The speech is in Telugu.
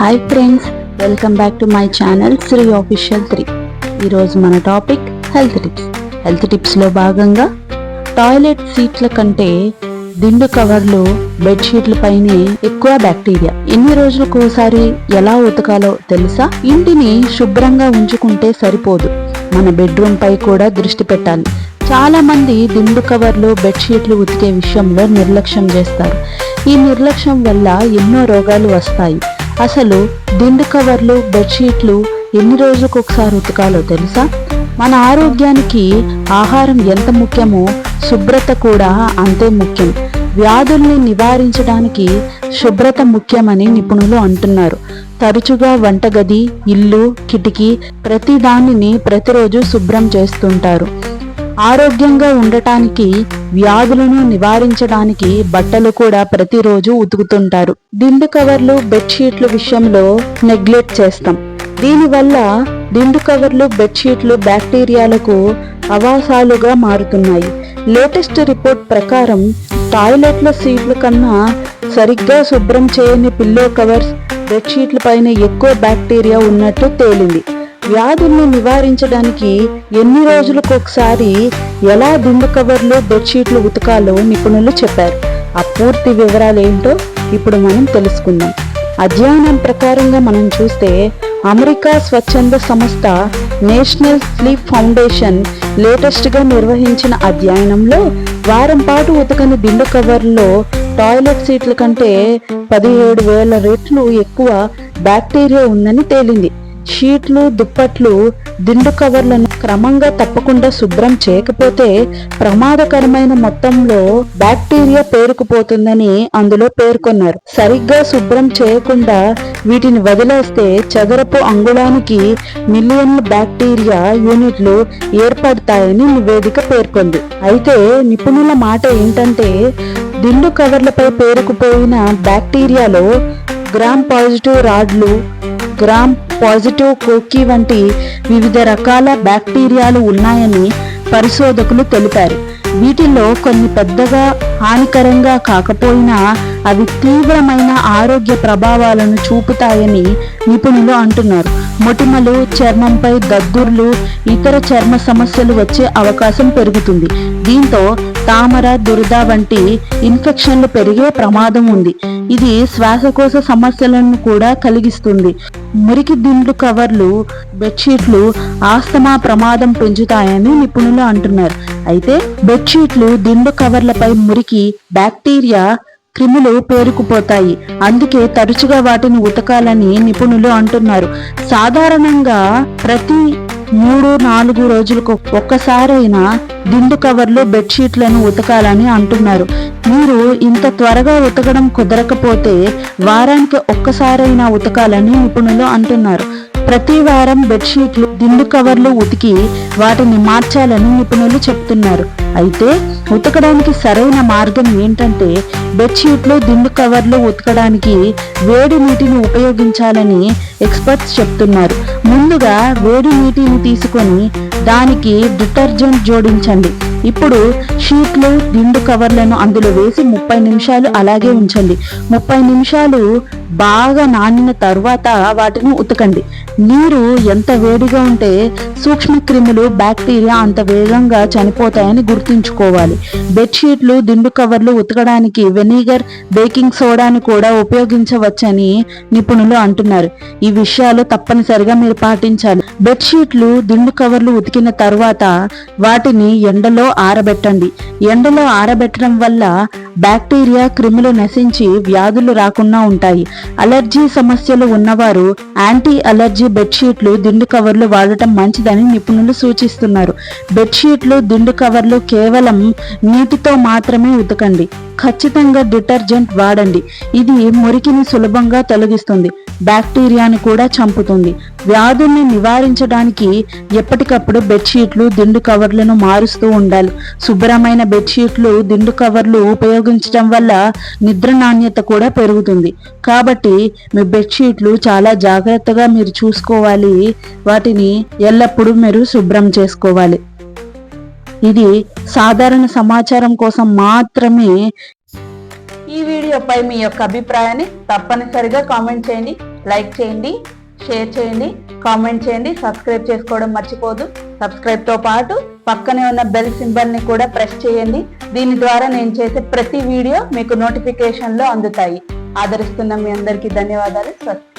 Hi friends welcome back to my channel Sri official three ఈరోజు మన టాపిక్ హెల్త్ టిప్స్ హెల్త్ టిప్స్లో భాగంగా టాయిలెట్ సీట్ల కంటే దిండు కవర్లు బెడ్షీట్ల పైనే ఎక్కువ బ్యాక్టీరియా ఎన్ని రోజులకు ఒకసారి ఎలా ఉతకాలో తెలుసా? ఇంటిని శుభ్రంగా ఉంచుకుంటే సరిపోదు. మన బెడ్రూమ్ పై కూడా దృష్టి పెట్టాలి. చాలా మంది దిండు కవర్లు బెడ్షీట్లు ఉతికే విషయంలో నిర్లక్ష్యం చేస్తారు. ఈ నిర్లక్ష్యం వల్ల ఎన్నో రోగాలు వస్తాయి. అసలు దిండు కవర్లు బెడ్షీట్లు ఎన్ని రోజులకు ఒకసారి ఉతకాలో తెలుసా? మన ఆరోగ్యానికి ఆహారం ఎంత ముఖ్యమో శుభ్రత కూడా అంతే ముఖ్యం. వ్యాధుల్ని నివారించడానికి శుభ్రత ముఖ్యమని నిపుణులు అంటున్నారు. తరచుగా వంటగది ఇల్లు కిటికీ ప్రతి దానిని ప్రతిరోజు శుభ్రం చేస్తుంటారు. ఆరోగ్యంగా ఉండటానికి వ్యాధులను నివారించడానికి బట్టలు కూడా ప్రతిరోజు ఉతుకుతుంటారు. దిండు కవర్లు బెడ్షీట్ల విషయంలో నెగ్లెక్ట్ చేస్తాం. దీనివల్ల దిండు కవర్లు బెడ్షీట్లు బ్యాక్టీరియాలకు అవాసాలుగా మారుతున్నాయి. లేటెస్ట్ రిపోర్ట్ ప్రకారం టాయిలెట్ల సీట్ల కన్నా సరిగ్గా శుభ్రం చేయని పిల్లో కవర్స్ బెడ్షీట్ల పైన ఎక్కువ బ్యాక్టీరియా ఉన్నట్టు తేలింది. వ్యాధుల్ని నివారించడానికి ఎన్ని రోజులకు ఒకసారి ఎలా దిండు కవర్లు బెడ్షీట్లు ఉతకాలో నిపుణులు చెప్పారు. ఆ పూర్తి వివరాలు ఏంటో ఇప్పుడు మనం తెలుసుకుందాం. అధ్యయనం ప్రకారంగా మనం చూస్తే అమెరికా స్వచ్ఛంద సంస్థ నేషనల్ స్లీప్ ఫౌండేషన్ లేటెస్ట్గా నిర్వహించిన అధ్యయనంలో వారం పాటు ఉతకని దిండు కవర్లో టాయిలెట్ సీట్ల కంటే పదిహేడు వేల రెట్లు ఎక్కువ బ్యాక్టీరియా ఉందని తేలింది. షీట్లు దుప్పట్లు దిండు కవర్లను క్రమంగా తప్పకుండా శుభ్రం చేయకపోతే ప్రమాదకరమైన మొత్తంలో బ్యాక్టీరియా పేరుకుపోతుందని అందులో పేర్కొన్నారు. సరిగ్గా శుభ్రం చేయకుండా వీటిని వదిలేస్తే చదరపు అంగుళానికి మిలియన్ల బ్యాక్టీరియా యూనిట్లు ఏర్పడతాయని నివేదిక పేర్కొంది. అయితే నిపుణుల మాట ఏంటంటే దిండు కవర్లపై పేరుకుపోయిన బ్యాక్టీరియాలో గ్రామ్ పాజిటివ్ రాడ్లు గ్రామ్ పాజిటివ్ కోకీ వంటి వివిధ రకాల బ్యాక్టీరియాలు ఉన్నాయని పరిశోధకులు తెలిపారు. వీటిలో కొన్ని పెద్దగా హానికరంగా కాకపోయినా అవి తీవ్రమైన ఆరోగ్య ప్రభావాలను చూపుతాయని నిపుణులు అంటున్నారు. మొటిమలు చర్మంపై దద్దుర్లు ఇతర చర్మ సమస్యలు వచ్చే అవకాశం పెరుగుతుంది. దీంతో తామర దురద వంటి ఇన్ఫెక్షన్లు పెరిగే ప్రమాదం ఉంది. ఇది శ్వాసకోశ సమస్యలను కూడా కలిగిస్తుంది. మురికి దిండ్లు కవర్లు బెడ్షీట్లు ఆస్తమా ప్రమాదం పెంచుతాయని నిపుణులు అంటున్నారు. అయితే బెడ్షీట్లు దిండు కవర్లపై మురికి బ్యాక్టీరియా క్రిములు పేరుకుపోతాయి. అందుకే తరచుగా వాటిని ఉతకాలని నిపుణులు అంటున్నారు. సాధారణంగా ప్రతి మూడు నాలుగు రోజులకు ఒక్కసారైనా దిండు కవర్లు బెడ్షీట్లను ఉతకాలని అంటున్నారు. మీరు ఇంత త్వరగా ఉతకడం కుదరకపోతే వారానికి ఒక్కసారైనా ఉతకాలని నిపుణులు అంటున్నారు. ప్రతి వారం బెడ్షీట్లు దిండు కవర్లు ఉతికి వాటిని మార్చాలని నిపుణులు చెప్తున్నారు. అయితే ఉతకడానికి సరైన మార్గం ఏంటంటే బెడ్షీట్లు దిండు కవర్లు ఉతకడానికి వేడి నీటిని ఉపయోగించాలని ఎక్స్పర్ట్స్ చెప్తున్నారు. ముందుగా వేడి నీటిని తీసుకొని దానికి డిటర్జెంట్ జోడించండి. ఇప్పుడు షీట్లు దిండు కవర్లను అందులో వేసి ముప్పై నిమిషాలు అలాగే ఉంచండి. ముప్పై నిమిషాలు బాగా నానిన తర్వాత వాటిని ఉతకండి. నీరు ఎంత వేడిగా ఉంటే సూక్ష్మక్రిములు బ్యాక్టీరియా అంత వేగంగా చనిపోతాయని గుర్తుంచుకోవాలి. బెడ్షీట్లు దిండు కవర్లు ఉతకడానికి వెనిగర్ బేకింగ్ సోడాని కూడా ఉపయోగించవచ్చని నిపుణులు అంటున్నారు. ఈ విషయాలు తప్పనిసరిగా మీరు పాటించాలి. బెడ్షీట్లు దిండు కవర్లు ఉతికిన తర్వాత వాటిని ఎండలో ఆరబెట్టండి. ఎండలో ఆరబెట్టడం వల్ల బ్యాక్టీరియా క్రిములు నశించి వ్యాధులు రాకుండా ఉంటాయి. అలర్జీ సమస్యలు ఉన్నవారు యాంటీ అలర్జీ బెడ్షీట్లు దిండు కవర్లు వాడటం మంచిదని నిపుణులు సూచిస్తున్నారు. బెడ్షీట్లు దిండు కవర్లు కేవలం నీటితో మాత్రమే ఉతకండి. ఖచ్చితంగా డిటర్జెంట్ వాడండి. ఇది మురికిని సులభంగా తొలగిస్తుంది. బ్యాక్టీరియాను కూడా చంపుతుంది. వ్యాధుల్ని నివారించడానికి ఎప్పటికప్పుడు బెడ్షీట్లు దిండు కవర్లను మారుస్తూ ఉండాలి. శుభ్రమైన బెడ్షీట్లు దిండు కవర్లు ఉపయోగించడం వల్ల నిద్ర నాణ్యత కూడా పెరుగుతుంది. కాబట్టి మీ బెడ్షీట్లు చాలా జాగ్రత్తగా మీరు చూసుకోవాలి. వాటిని ఎల్లప్పుడూ మీరు శుభ్రం చేసుకోవాలి. ఇది సాధారణ సమాచారం కోసం మాత్రమే ఈ వీడియోపై మీ యొక్క అభిప్రాయాన్ని తప్పనిసరిగా కామెంట్ చేయండి. లైక్ చేయండి షేర్ చేయండి కామెంట్ చేయండి సబ్స్క్రైబ్ చేసుకోవడం మర్చిపోదు. సబ్స్క్రైబ్తో పాటు పక్కనే ఉన్న బెల్ సింబల్ని కూడా ప్రెస్ చేయండి. దీని ద్వారా నేను చేసే ప్రతి వీడియో మీకు నోటిఫికేషన్లో అందుతాయి. ఆదరిస్తున్న మీ అందరికీ ధన్యవాదాలు. స్వస్తి